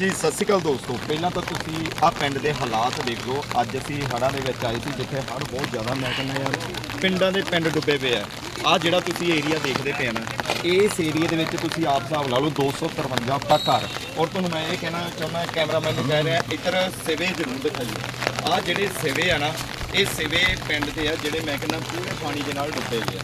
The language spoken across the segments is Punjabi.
ਜੀ, ਸਤਿ ਸ਼੍ਰੀ ਅਕਾਲ ਦੋਸਤੋ। ਪਹਿਲਾਂ ਤਾਂ ਤੁਸੀਂ ਆ ਪਿੰਡ ਦੇ ਹਾਲਾਤ ਦੇਖੋ ਅੱਜ ਅਸੀਂ ਹੜ੍ਹਾਂ ਦੇ ਵਿੱਚ ਆਏ ਸੀ, ਜਿੱਥੇ ਹੜ੍ਹ ਬਹੁਤ ਜ਼ਿਆਦਾ ਮੈਂ ਕਹਿੰਦਾ ਯਾਰ, ਪਿੰਡਾਂ ਦੇ ਪਿੰਡ ਡੁੱਬੇ ਪਏ ਆ। ਆ ਜਿਹੜਾ ਤੁਸੀਂ ਏਰੀਆ ਦੇਖਦੇ ਪਏ ਨਾ, ਇਸ ਏਰੀਆ ਦੇ ਵਿੱਚ ਤੁਸੀਂ ਆਪ ਹਿਸਾਬ ਲਾ ਲਓ 253 ਦਾ ਘਰ। ਔਰ ਤੁਹਾਨੂੰ ਮੈਂ ਇਹ ਕਹਿਣਾ ਚਾਹੁੰਦਾ ਕੈਮਰਾਮੈਨ ਨੂੰ ਕਹਿ ਰਿਹਾ, ਇੱਧਰ ਸਿਵੇ ਜ਼ਰੂਰ ਦਿਖਾਈਏ। ਆ ਜਿਹੜੇ ਸਿਵੇ ਆ ਨਾ, ਇਹ ਸਿਵੇ ਪਿੰਡ ਦੇ ਆ, ਜਿਹੜੇ ਮੈਂ ਕਹਿੰਦਾ ਪੂਰੇ ਪਾਣੀ ਦੇ ਨਾਲ ਡੁੱਬੇ ਹੋਏ ਆ।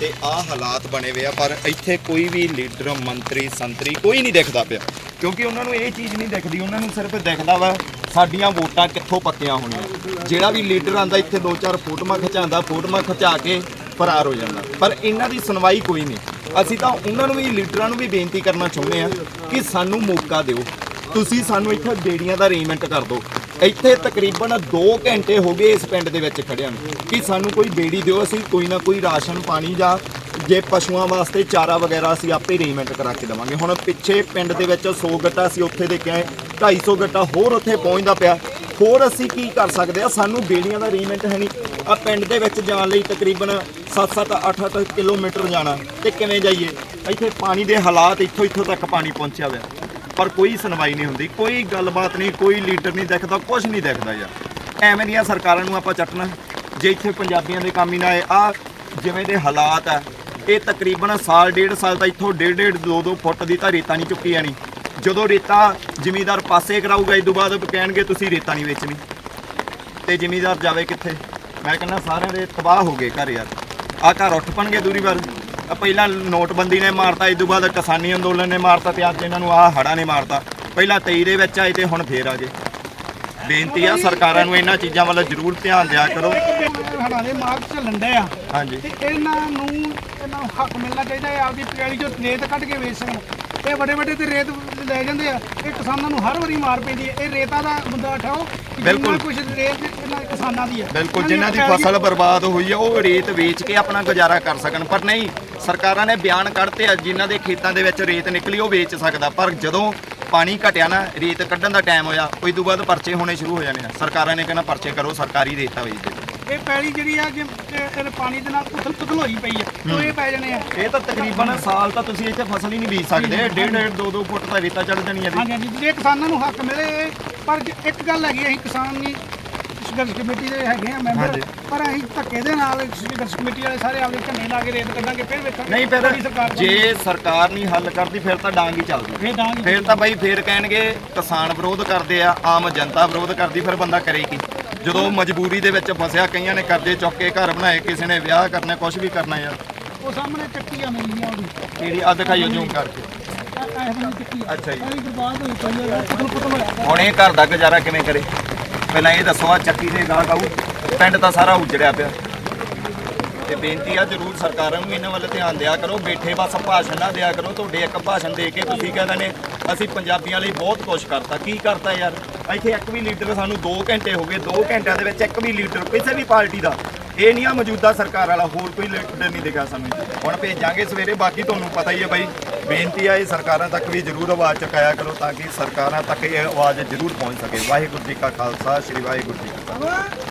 ਤੇ ਆ ਹਾਲਾਤ ਬਣੇ ਹੋਏ ਆ, ਪਰ ਇੱਥੇ ਕੋਈ ਵੀ ਲੀਡਰ, ਮੰਤਰੀ, ਸੰਤਰੀ ਕੋਈ ਨਹੀਂ ਦਿਖਦਾ ਪਿਆ। ਕਿਉਂਕਿ ਉਹਨਾਂ ਨੂੰ ਇਹ ਚੀਜ਼ ਨਹੀਂ ਦਿਖਦੀ, ਉਹਨਾਂ ਨੂੰ ਸਿਰਫ ਦਿਖਦਾ ਵਾ ਸਾਡੀਆਂ ਵੋਟਾਂ ਕਿੱਥੋਂ ਪੱਕੀਆਂ ਹੋਣੀਆਂ। ਜਿਹੜਾ ਵੀ ਲੀਡਰ ਆਂਦਾ ਇੱਥੇ ਦੋ ਚਾਰ ਫੋਟੋਆਂ ਖਿਚਾਉਂਦਾ, ਫੋਟੋਆਂ ਖਿਚਾ ਕੇ ਫਰਾਰ ਹੋ ਜਾਂਦਾ। ਪਰ ਇਹਨਾਂ ਦੀ ਸੁਣਵਾਈ ਕੋਈ ਨਹੀਂ। ਅਸੀਂ ਤਾਂ ਉਹਨਾਂ ਨੂੰ ਵੀ, ਲੀਡਰਾਂ ਨੂੰ ਵੀ ਬੇਨਤੀ ਕਰਨਾ ਚਾਹੁੰਦੇ ਆ ਕਿ ਸਾਨੂੰ ਮੌਕਾ ਦਿਓ। ਤੁਸੀਂ ਸਾਨੂੰ ਇੱਥੇ ਬੇੜੀਆਂ ਦਾ ਅਰੇਂਜਮੈਂਟ ਕਰ ਦਿਓ। ਇੱਥੇ ਤਕਰੀਬਨ 2 ਘੰਟੇ ਹੋ ਗਏ ਇਸ ਪਿੰਡ ਦੇ ਵਿੱਚ ਖੜਿਆਂ ਨੂੰ ਕਿ ਸਾਨੂੰ ਕੋਈ ਬੇੜੀ ਦਿਓ, ਅਸੀਂ ਕੋਈ ਨਾ ਕੋਈ ਰਾਸ਼ਨ ਪਾਣੀ ਜਾਂ ਜੇ ਪਸ਼ੂਆਂ ਵਾਸਤੇ ਚਾਰਾ ਵਗੈਰਾ ਅਸੀਂ ਆਪੇ ਅਰੇਂਜਮੈਂਟ ਕਰਾ ਕੇ ਦੇਵਾਂਗੇ। ਹੁਣ ਪਿੱਛੇ ਪਿੰਡ ਦੇ ਵਿੱਚ 100 ਗੱਟਾ ਅਸੀਂ ਉੱਥੇ ਦੇਖਿਆ ਹੈ 250 ਗੱਟਾ ਹੋਰ ਉੱਥੇ ਪਹੁੰਚਦਾ ਪਿਆ। ਹੋਰ ਅਸੀਂ ਕੀ ਕਰ ਸਕਦੇ ਆ ਸਾਨੂੰ ਬੇੜੀਆਂ ਦਾ ਅਰੇਂਜਮੈਂਟ ਹੈ ਨਹੀਂ। ਆ ਪਿੰਡ ਦੇ ਵਿੱਚ ਜਾਣ ਲਈ ਤਕਰੀਬਨ 7-7 8-8 ਕਿਲੋਮੀਟਰ ਜਾਣਾ ਤੇ ਕਿਵੇਂ ਜਾਈਏ? ਇੱਥੇ ਪਾਣੀ ਦੇ ਹਾਲਾਤ ਇੱਥੋਂ ਇੱਥੋਂ ਤੱਕ ਪਾਣੀ ਪਹੁੰਚਿਆ ਹੋਇਆ। ਪਰ ਕੋਈ ਸੁਣਵਾਈ ਨਹੀਂ ਹੁੰਦੀ, ਕੋਈ ਗੱਲਬਾਤ ਨਹੀਂ, ਕੋਈ ਲੀਡਰ ਨਹੀਂ ਦਿਖਦਾ ਕੁਝ ਨਹੀਂ ਦਿਖਦਾ ਯਾਰ। ਐਵੇਂ ਦੀਆਂ ਸਰਕਾਰਾਂ ਨੂੰ ਆਪਾਂ ਚੱਟਣਾ ਜੇ ਇੱਥੇ ਪੰਜਾਬੀਆਂ ਦੇ ਕੰਮ ਹੀ ਨਾ ਆਏ ਆ ਜਿਵੇਂ ਦੇ ਹਾਲਾਤ ਆ ਇਹ ਤਕਰੀਬਨ ਸਾਲ ਡੇਢ ਸਾਲ ਤਾਂ ਇੱਥੋਂ ਡੇਢ ਡੇਢ ਦੋ ਦੋ ਫੁੱਟ ਦੀ ਤਾਂ ਰੇਤਾ ਨਹੀਂ ਚੁੱਕੀ ਜਾਣੀ। ਜਦੋਂ ਰੇਤਾ ਜ਼ਿਮੀਦਾਰ ਪਾਸੇ ਕਰਾਊਗਾ ਇਸ ਤੋਂ ਬਾਅਦ ਕਹਿਣਗੇ ਤੁਸੀਂ ਰੇਤਾ ਨਹੀਂ ਵੇਚਣੀ। ਤੇ ਜ਼ਿਮੀਦਾਰ ਜਾਵੇ ਕਿੱਥੇ? ਮੈਂ ਕਹਿੰਦਾ ਸਾਰਿਆਂ ਦੇ ਤਬਾਹ ਹੋ ਗਏ ਘਰ ਯਾਰ। ਆ ਘਰ ਉੱਠ ਪਣਗੇ ਦੂਰੀ ਵਾਰ ਆ ਪਹਿਲਾਂ ਨੋਟਬੰਦੀ ਨੇ ਮਾਰਤਾ ਇਸ ਤੋਂ ਬਾਅਦ ਕਿਸਾਨੀ ਅੰਦੋਲਨ ਨੇ ਮਾਰਤਾ ਤੇ ਅੱਜ ਇਹਨਾਂ ਨੂੰ ਆ ਹੜਾ ਨੇ ਮਾਰਤਾ। ਪਹਿਲਾਂ 23 ਦੇ ਵਿੱਚ ਆਏ ਤੇ ਹੁਣ ਫੇਰ ਆ ਗਏ। ਬੇਨਤੀ ਆ ਸਰਕਾਰਾਂ ਨੂੰ ਇਹਨਾਂ ਚੀਜ਼ਾਂ ਵੱਲ ਜ਼ਰੂਰ ਧਿਆਨ ਦਿਆ ਕਰੋ। ਹੜਾਂ ਦੇ ਮਾਰਗ ਚੱਲਣ ਆ। ਹਾਂਜੀ। ਤੇ ਇਹਨਾਂ ਨੂੰ ਇਹਨਾਂ ਨੂੰ ਹੱਕ ਮਿਲਣਾ ਚਾਹੀਦਾ ਹੈ ਆਪਦੀ ਪਿਆਲੀ ਚੋਂ ਰੇਤ ਕੱਢ ਕੇ ਵੇਚ ਸਕਣ ਇਹ ਵੱਡੇ ਵੱਡੇ ਤੇ ਰੇਤ ਲੈ ਜਾਂਦੇ ਆ। ਇਹ ਕਿਸਾਨਾਂ ਨੂੰ ਹਰ ਵਾਰੀ ਮਾਰ ਪੈਂਦੀ ਹੈ। ਇਹ ਰੇਤਾ ਦਾ ਮੁੱਦਾ ਉਠਾਓ ਬਿਲਕੁਲ। ਕੁਝ ਰੇਤ ਇਹਨਾਂ ਕਿਸਾਨਾਂ ਦੀ ਹੈ। ਬਿਲਕੁਲ ਜਿਨ੍ਹਾਂ ਦੀ ਫਸਲ ਬਰਬਾਦ ਹੋਈ ਹੈ ਉਹ ਰੇਤ ਵੇਚ ਕੇ ਆਪਣਾ ਗੁਜ਼ਾਰਾ ਕਰ ਸਕਣ। ਪਰ ਨਹੀਂ ਸਰਕਾਰਾਂ ਨੇ ਬਿਆਨ ਕੱਢਤੇ ਆ ਜਿਨ੍ਹਾਂ ਦੇ ਖੇਤਾਂ ਦੇ ਵਿੱਚ ਰੇਤ ਨਿਕਲੀ ਉਹ ਵੇਚ ਸਕਦਾ। ਪਰ ਜਦੋਂ ਪਾਣੀ ਘਟਿਆ ਨਾ ਰੇਤ ਕੱਢਣ ਦਾ ਟਾਈਮ ਹੋਇਆ ਉਸ ਤੋਂ ਬਾਅਦ ਪਰਚੇ ਹੋਣੇ ਸ਼ੁਰੂ ਹੋ ਜਾਣੇ ਆ। ਸਰਕਾਰਾਂ ਨੇ ਕਹਿਣਾ ਪਰਚੇ ਕਰੋ ਸਰਕਾਰੀ ਰੇਤਾ ਵੇਚ ਦਿਓ ਇਹ ਪੈਲੀ ਜਿਹੜੀ ਆ ਕਿ ਇਹ- ਇਹ ਪਾਣੀ ਦੇ ਨਾਲ ਪੁੱਥਲ ਪੁੱਥਲ ਹੋਈ ਪਈ ਹੈ ਉਹ ਇਹ ਪੈ ਜਾਣੇ ਆ। ਇਹ ਤਾਂ ਤਕਰੀਬਨ ਸਾਲ ਤਾਂ ਤੁਸੀਂ ਇੱਥੇ ਫਸਲ ਹੀ ਨਹੀਂ ਬੀਜ ਸਕਦੇ। ਡੇਢ ਡੇਢ ਦੋ ਦੋ ਫੁੱਟ ਤਾਂ ਰੇਤਾ ਚੜ ਜਾਣੀ ਹੈ ਹਾਂਜੀ ਹਾਂਜੀ। ਜੇ ਕਿਸਾਨਾਂ ਨੂੰ ਹੱਕ ਮਿਲੇ ਪਰ ਜੇ ਇੱਕ ਗੱਲ ਹੈਗੀ ਅਸੀਂ ਕਿਸਾਨ ਨਹੀਂ ਸੰਘਰਸ਼ ਕਮੇਟੀ ਦੇ ਹੈਗੇ ਆ ਮੈਂਬਰ ਹਾਂਜੀ। ਪਰ ਅਸੀਂ ਧੱਕੇ ਦੇ ਨਾਲ ਸੰਘਰਸ਼ ਕਮੇਟੀ ਵਾਲੇ ਸਾਰੇ ਆਪਦੇ ਝੰਡੇ ਲਾ ਕੇ ਰੇਤ ਕੱਢਾਂਗੇ ਫਿਰ ਵੇਖਾਂਗੇ ਨਹੀਂ ਸਾਡੀ ਸਰਕਾਰ। ਜੇ ਸਰਕਾਰ ਨਹੀਂ ਹੱਲ ਕਰਦੀ ਫਿਰ ਤਾਂ ਡਾਂਗ ਹੀ ਚੱਲਦੀ। ਫਿਰ ਡਾਂਗ ਹੀ ਫਿਰ ਤਾਂ ਬਾਈ ਫੇਰ ਕਹਿਣਗੇ ਕਿਸਾਨ ਵਿਰੋਧ ਕਰਦੇ ਆ ਆਮ ਜਨਤਾ ਵਿਰੋਧ ਕਰਦੀ ਫਿਰ ਬੰਦਾ ਕਰੇ ਕੀ? ਜਦੋਂ ਮਜਬੂਰੀ ਦੇ ਵਿੱਚ ਫਸਿਆ ਕਈਆਂ ਨੇ ਕਰਜ਼ੇ ਚੁੱਕ ਕੇ ਘਰ ਬਣਾਏ ਕਿਸੇ ਨੇ ਵਿਆਹ ਕਰਨਾ ਕੁਝ ਵੀ ਕਰਨਾ ਯਾਰ। ਉਹ ਸਾਹਮਣੇ ਚੱਕੀ ਆ ਮੇਰੀ ਉਹਦੀ ਕਿਹੜੀ ਆ ਦਿਖਾਈਓ ਜ਼ੂਮ ਕਰਕੇ। ਚੱਕੀ ਆ। ਅੱਛਾ ਜੀ। ਸਾਰੀ ਬਰਬਾਦ ਹੋਈ ਪਈ ਹੈ ਪੁੱਤਲ ਪੁੱਤਲ ਹੋਇਆ। ਹੁਣ ਇਹ ਘਰ ਦਾ ਗੁਜ਼ਾਰਾ ਕਿਵੇਂ ਕਰੇ? ਪਹਿਲਾਂ ਇਹ ਦੱਸੋ ਆ ਚੱਕੀ ਦੇ ਗਾਹ ਕਾਊ ਪਿੰਡ ਤਾਂ ਸਾਰਾ ਉਜੜਿਆ ਪਿਆ। ਤੇ ਬੇਨਤੀ ਆ ਜਰੂਰ ਸਰਕਾਰਾਂ ਨੂੰ ਇਹਨਾਂ ਵੱਲ ਧਿਆਨ ਦਿਆ ਕਰੋ, ਬੈਠੇ ਬਸ ਭਾਸ਼ਣ ਨਾ ਦਿਆ ਕਰੋ, ਤੁਹਾਡੇ ਇੱਕ ਭਾਸ਼ਣ ਦੇ ਕੇ ਤੁਸੀਂ ਕਹਿੰਦੇ ਨੇ ਅਸੀਂ ਪੰਜਾਬੀਆਂ ਲਈ ਬਹੁਤ ਕੁਝ ਕਰਤਾ। ਕੀ ਕਰਤਾ ਯਾਰ? ਇੱਥੇ ਇੱਕ ਵੀ ਲੀਡਰ ਸਾਨੂੰ 2 ਘੰਟੇ ਹੋ ਗਏ 2 ਘੰਟਿਆਂ ਦੇ ਵਿੱਚ ਇੱਕ ਵੀ ਲੀਡਰ ਕਿਸੇ ਵੀ ਪਾਰਟੀ ਦਾ, ਇਹ ਨਹੀਂ ਆ ਮੌਜੂਦਾ ਸਰਕਾਰ ਵਾਲਾ, ਹੋਰ ਕੋਈ ਲੀਡਰ ਨਹੀਂ ਦਿਖਿਆ ਸਾਨੂੰ। ਹੁਣ ਭੇਜਾਂਗੇ ਸਵੇਰੇ, ਬਾਕੀ ਤੁਹਾਨੂੰ ਪਤਾ ਹੀ ਹੈ ਬਾਈ, ਬੇਨਤੀ ਆ ਇਹ ਸਰਕਾਰਾਂ ਤੱਕ ਵੀ ਜਰੂਰ ਆਵਾਜ਼ ਚੁਕਾਇਆ ਕਰੋ ਤਾਂ ਕਿ ਸਰਕਾਰਾਂ ਤੱਕ ਇਹ ਆਵਾਜ਼ ਜਰੂਰ ਪਹੁੰਚ ਸਕੇ। ਵਾਹਿਗੁਰੂ ਜੀ ਕਾ ਖਾਲਸਾ, ਸ੍ਰੀ ਵਾਹਿਗੁਰੂ ਜੀ ਕੀ ਫਤਿਹ।